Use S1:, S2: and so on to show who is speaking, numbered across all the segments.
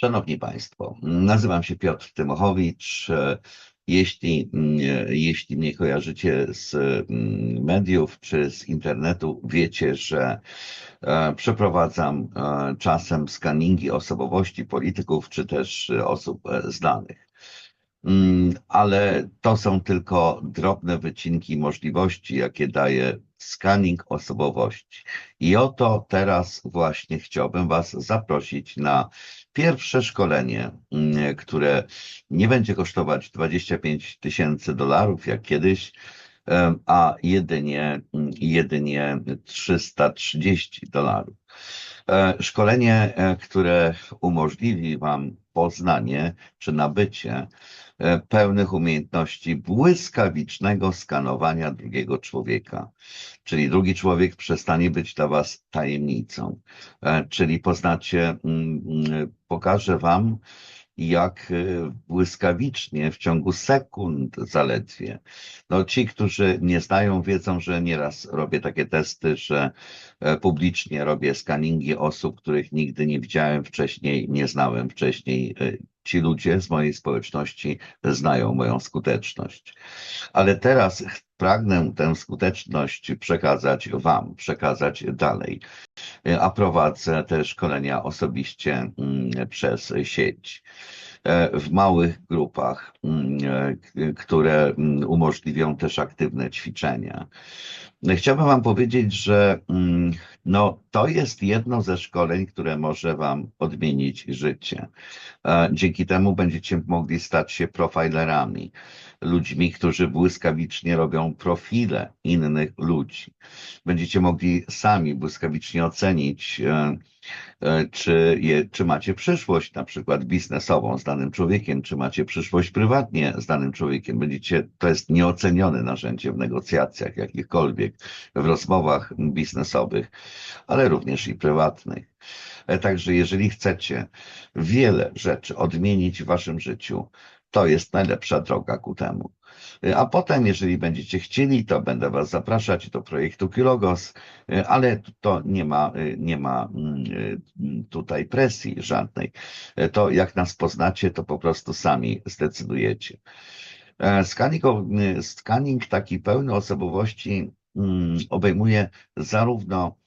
S1: Szanowni Państwo, nazywam się Piotr Tymochowicz. Jeśli, jeśli mnie kojarzycie z mm, mediów czy z internetu, wiecie, że e, przeprowadzam e, czasem skaningi osobowości polityków czy też osób e, znanych. Mm, Ale to są tylko drobne wycinki możliwości, jakie daje scanning osobowości. I oto teraz właśnie chciałbym Was zaprosić na pierwsze szkolenie, mm, które nie będzie kosztować 25 tysięcy dolarów jak kiedyś, a jedynie, mm, jedynie 330 dolarów. E, Szkolenie, e, które umożliwi Wam poznanie czy nabycie pełnych umiejętności błyskawicznego skanowania drugiego człowieka. Czyli drugi człowiek przestanie być dla Was tajemnicą. E, Czyli poznacie, mm, mm, pokażę Wam, jak e, błyskawicznie w ciągu sekund zaledwie. No, ci, którzy nie znają, wiedzą, że nieraz robię takie testy, że e, publicznie robię skaningi osób, których nigdy nie widziałem wcześniej, nie znałem wcześniej. Ci ludzie z mojej społeczności znają moją skuteczność. Ale teraz pragnę tę skuteczność przekazać Wam, przekazać dalej. A prowadzę te szkolenia osobiście mm, przez sieć e, w małych grupach, mm, e, które mm, umożliwią też aktywne ćwiczenia. Chciałbym Wam powiedzieć, że no, to jest jedno ze szkoleń, które może Wam odmienić życie. E, Dzięki temu będziecie mogli stać się profilerami, ludźmi, którzy błyskawicznie robią profile innych ludzi. Będziecie mogli sami błyskawicznie ocenić, e, e, czy, je, czy macie przyszłość na przykład biznesową z danym człowiekiem, czy macie przyszłość prywatnie z danym człowiekiem. Będziecie, to jest nieocenione narzędzie w negocjacjach jakichkolwiek, w rozmowach biznesowych, ale również i prywatnych. E, Także jeżeli chcecie wiele rzeczy odmienić w waszym życiu, to jest najlepsza droga ku temu. E, A potem, jeżeli będziecie chcieli, to będę was zapraszać do projektu Kilogos, e, ale to nie ma, nie ma mm, tutaj presji żadnej. To jak nas poznacie, to po prostu sami zdecydujecie. Scanning, scanning taki pełny osobowości mm, obejmuje zarówno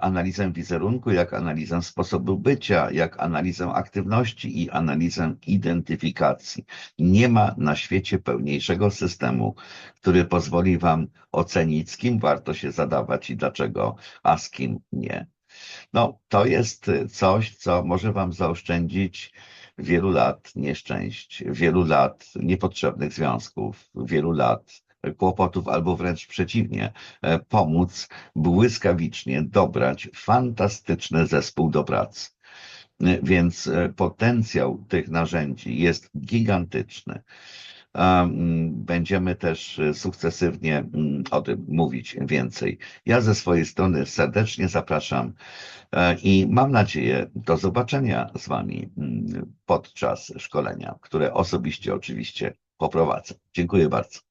S1: analizę wizerunku, jak analizę sposobu bycia, jak analizę aktywności i analizę identyfikacji. Nie ma na świecie pełniejszego systemu, który pozwoli Wam ocenić, z kim warto się zadawać i dlaczego, a z kim nie. No, to jest coś, co może Wam zaoszczędzić wielu lat nieszczęść, wielu lat niepotrzebnych związków, wielu lat kłopotów, albo wręcz przeciwnie, e, pomóc błyskawicznie dobrać fantastyczny zespół do pracy. E, Więc e, potencjał tych narzędzi jest gigantyczny. Będziemy też sukcesywnie o tym mówić więcej. Ja ze swojej strony serdecznie zapraszam i mam nadzieję do zobaczenia z Wami podczas szkolenia, które osobiście oczywiście poprowadzę. Dziękuję bardzo.